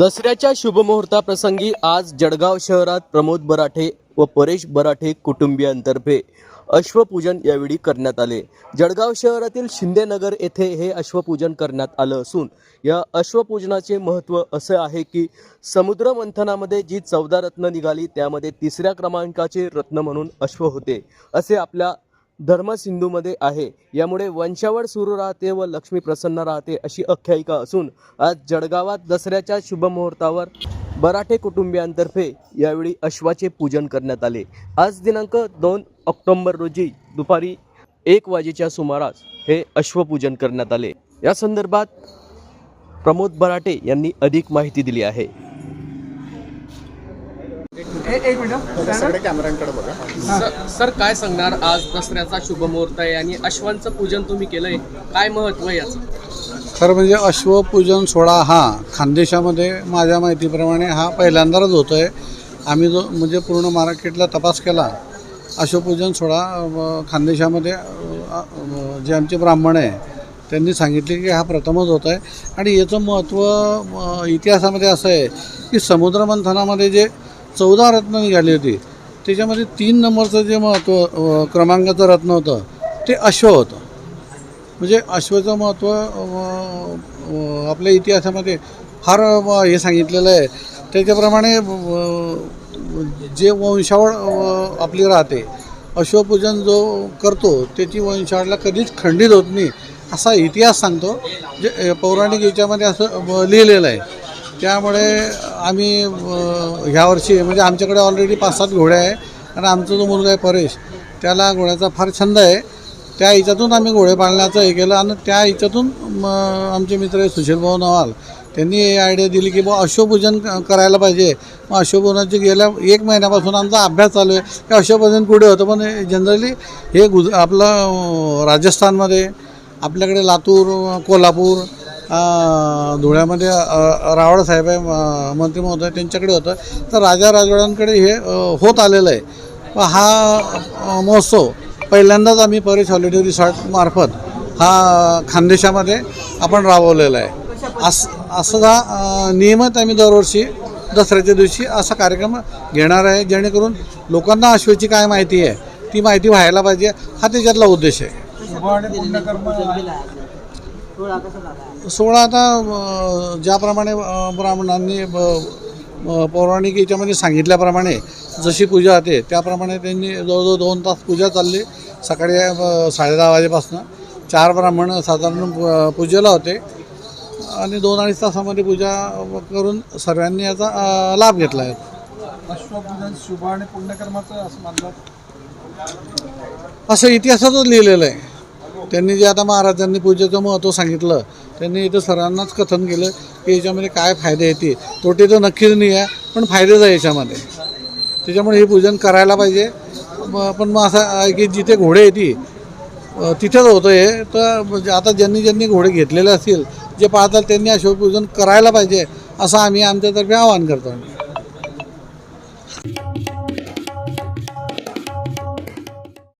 दसऱ्याच्या शुभमुहूर्ताप्रसंगी आज जळगाव शहरात प्रमोद बराठे व परेश बराठे कुटुंबियांतर्फे अश्वपूजन यावेळी करण्यात आले. जळगाव शहरातील शिंदेनगर येथे हे अश्वपूजन करण्यात आलं असून या अश्वपूजनाचे महत्त्व असं आहे की समुद्र मंथनामध्ये जी चौदा रत्न निघाली त्यामध्ये तिसऱ्या क्रमांकाचे रत्न म्हणून अश्व होते असे आपल्या धर्मसिंधूमध्ये आहे. यामुळे वंशावळ सुरू राहते व लक्ष्मी प्रसन्न राहते अशी आख्यायिका असून आज जळगावात दसऱ्याच्या शुभमुहूर्तावर बराठे कुटुंबियांतर्फे यावेळी अश्वाचे पूजन करण्यात आले. आज दिनांक दोन ऑक्टोंबर रोजी दुपारी एक वाजेच्या सुमारास हे अश्वपूजन करण्यात आले. या संदर्भात प्रमोद बराटे यांनी अधिक माहिती दिली आहे. एक एक मिनिट. सगळे कॅमेऱ्यांकडे बघा. सर सर काय सांगणार? आज दसऱ्याचा शुभमुहूर्त आहे आणि अश्वांचं पूजन तुम्ही केलंय. काय महत्त्व आहे याचं? खरं म्हणजे अश्वपूजन सोहळा हा खानदेशामध्ये माझ्या माहितीप्रमाणे हा पहिल्यांदाच होतो आहे आम्ही जो म्हणजे पूर्ण मार्केटला तपास केला अश्वपूजन सोहळा खानदेशामध्ये जे आमचे ब्राह्मण आहे त्यांनी सांगितले की हा प्रथमच होत आहे आणि याचं महत्त्व इतिहासामध्ये असं आहे की समुद्रमंथनामध्ये जे चौदा रत्न निघाली होती. त्याच्यामध्ये तीन नंबरचं जे महत्त्व क्रमांकाचं रत्न होतं ते अश्व होतं. म्हणजे अश्वचं महत्त्व आपल्या इतिहासामध्ये फार हे सांगितलेलं आहे. त्याच्याप्रमाणे जे वंशावळ आपली राहते अश्वपूजन जो करतो त्याची वंशावळला कधीच खंडित होत नाही असा इतिहास सांगतो जे पौराणिक याच्यामध्ये असं लिहिलेलं आहे. त्यामुळे आम्ही ह्यावर्षी म्हणजे आमच्याकडे ऑलरेडी पाच सात घोडे आहे आणि आमचा जो मुलगा आहे परेश त्याला घोड्याचा फार छंद आहे. त्या हिच्यातून आम्ही घोडे पाळण्याचं हे केलं आणि त्या हिच्यातून आमचे मित्र आहे सुशील भाऊ नवाल त्यांनी हे आयडिया दिली की बुवा अश्वपूजन करायला पाहिजे. मग अश्वपूजनाची गेल्या एक महिन्यापासून आमचा अभ्यास चालू आहे की अश्वपूजन कुठे होतं? पण जनरली हे गुज आपलं राजस्थानमध्ये आपल्याकडे लातूर कोल्हापूर धुळ्यामध्ये रावळ साहेब आहे मंत्री महोदय त्यांच्याकडे होतं. तर राजा राजवाड्यांकडे हे होत आलेलं आहे. हा महोत्सव पहिल्यांदाच आम्ही परेश हॉलिडे रिसॉर्टमार्फत हा खानदेशामध्ये आपण राबवलेला आहे. अस असं हा नियमित आम्ही दरवर्षी दसऱ्याच्या दिवशी असा कार्यक्रम घेणार आहे जेणेकरून लोकांना अश्वेची काय माहिती आहे ती माहिती व्हायला पाहिजे. हा त्याच्यातला उद्देश आहे. सोहळा आता ज्याप्रमाणे ब्राह्मणांनी पौराणिक याच्यामध्ये सांगितल्याप्रमाणे जशी पूजा होते त्याप्रमाणे त्यांनी जवळजवळ दोन तास पूजा चालली. सकाळी अं, साडेदहा वाजेपासून चार ब्राह्मण साधारण पूजेला होते. आणि दोन अडीच तासामध्ये पूजा करून सर्वांनी याचा लाभ घेतला. आहे अश्वपूजन शुभ आणि पुण्यकर्माचं असं मानलं असं इतिहासातच लिहिलेलं आहे. त्यांनी जे आता महाराजांनी पूजेचं महत्त्व सांगितलं त्यांनी इथं सरांनाच कथन केलं की याच्यामध्ये काय फायदे येते तोटे तर नक्कीच नाही आहे पण फायदेच आहे याच्यामध्ये. त्याच्यामुळे हे पूजन करायला पाहिजे. पण मग असं आहे की जिथे घोडे येते तिथेच होतं हे. तर म्हणजे आता ज्यांनी ज्यांनी घोडे घेतलेले असतील जे पाहतात त्यांनी अशोकपूजन करायला पाहिजे असं आम्ही आमच्यातर्फे आवाहन करतो.